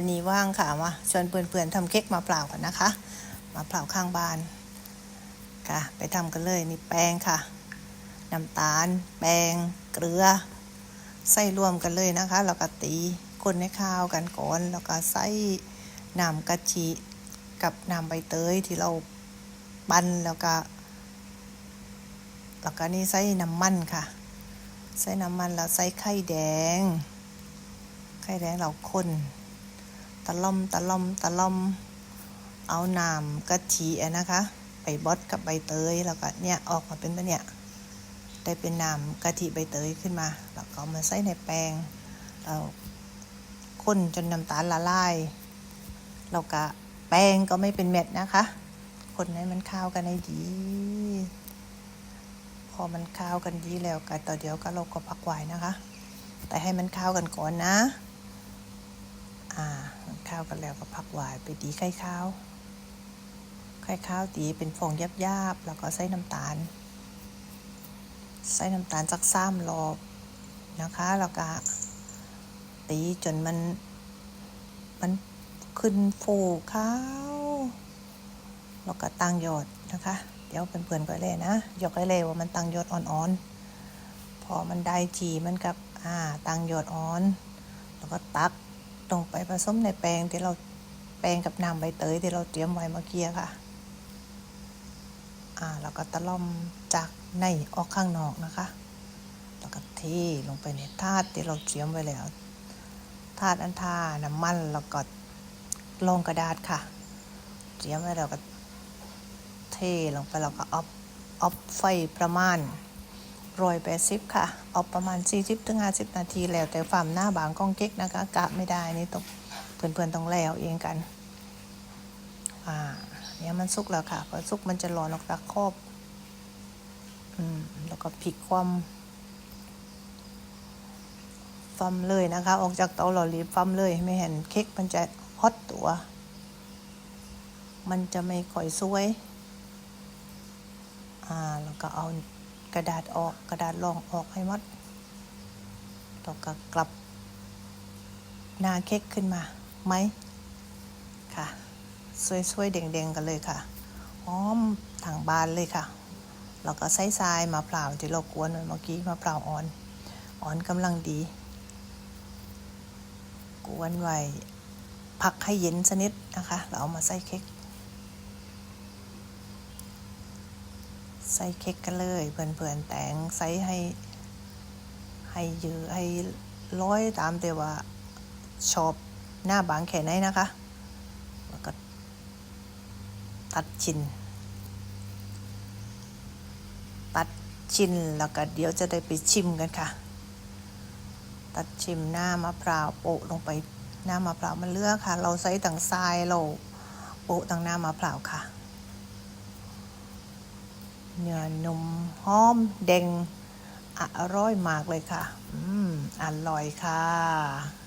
วันนี้ว่างค่ะมาชวนเพื่อนๆทำเค้กมะพร้ากันนะคะมะพร้าข้างบ้านค่ะ ไปทำกันเลยนี่แป้งค่ะน้ำตาล แป้ง เกลือ ใส่รวมกันเลยนะคะแล้วก็ตีคนให้ข้าวกันก่อนแล้วก็ใส่น้ำกะทิกับน้ำใบเตยที่เราปั้นแล้วก็แล้วก็นี่ใส่น้ำมันค่ะ ใส่น้ำมันแล้วใส่ไข่แดง ไข่แดงเราคน ตะล่อมตะล่อมตะล่อม เอาน้ำกะทินะคะ ไปบดกับใบเตยแล้วก็เนี่ยออกมาเป็นแบบเนี้ยได้เป็นน้ำกะทิใบเตยขึ้นมา แล้วก็มาใส่ในแป้งเราคนจนน้ำตาลละลายแล้วก็แป้งก็ไม่เป็นเม็ดนะคะคนให้มันเข้ากันให้ดี พอมันเข้ากันดีแล้วก็ต่อเดี๋ยวก็เราก็พักไว้นะคะ แต่ให้มันเข้ากันก่อนนะ อ่า ข้าวกันแล้วก็พักไว้ไปดีไข่ข้าว ไข่ข้าวตีเป็นฟองยับๆแล้วก็ใส่น้ำตาล ใส่น้ำตาลสักสามรอบนะคะ แล้วก็ตีจนมัน มันขึ้นฟูข้าวแล้วก็ตั้งยอดนะคะ เดี๋ยวเป็นเพื่อนก็เลยนะยกให้เลยว่ามันตั้งยอดอ่อนๆพอมันได้จีมันกับอ่าตั้งยอดอ่อน แล้วก็ตัก ลงไปผสมในแป้งที่เราแป้งกับน้ำใบเตยที่เราเตรียมไว้เมื่อกี้ค่ะ อ่าแล้วก็ตะล่อมจากในออกข้างนอกนะคะ แล้วก็เทลงไปในถาดที่เราเตรียมไว้แล้วถาดอันทาน้ำมันแล้วก็รองกระดาษค่ะ เตรียมไว้แล้วก็เทลงไปแล้วก็ออฟออฟไฟประมาณ ร้อยแปดสิบค่ะออฟประมาณสี่สิบถึงห้าสิบนาทีแล้วแต่ความหน้าบางก้องเก๊กนะคะกะไม่ได้นี่ต้องเพื่อนๆต้องแล้วเองกัน อ่าเนี่ยมันสุกแล้วค่ะพอสุกมันจะหลอนออกจากครอบ อืมแล้วก็พลิกความฟัมเลยนะคะ ออกจากเตาหล่อหลีฟัมเลยไม่เห็นเค้กมันจะฮอตตัว มันจะไม่ค่อยสวย อ่า แล้วก็เอา กระดาษออกกระดาษรองออกให้หมดแล้วก็กลับหน้าเค้กขึ้นมาไหมค่ะสวยๆเด้งๆกันเลยค่ะหอมทางบานเลยค่ะแล้วก็ใส่ทรายมาเปล่าวที่เรากวนเมื่อกี้มาเปล่าวอ่อนอ่อนกำลังดีกวนไว้พักให้เย็นสนิดนะคะแล้วเอามาใส่เค้ก ใส่เค้กกันเลยเพื่อนๆแต่งใส่ให้ ให้เยอะให้ร้อยตามแต่ว่าชอบหน้าบางแค่ไหนนะคะ แล้วก็ตัดชิ้น ตัดชิ้นแล้วก็เดี๋ยวจะได้ไปชิมกันค่ะ ตัดชิมหน้ามะพร้าวโปะลงไปหน้ามะพร้าวมันเลือกค่ะ เราใส่ต่างทรายเราโปะต่างหน้ามะพร้าวค่ะ เนื้อนุ่มหอมเด้งอร่อยมากเลยค่ะ อืม อร่อยค่ะ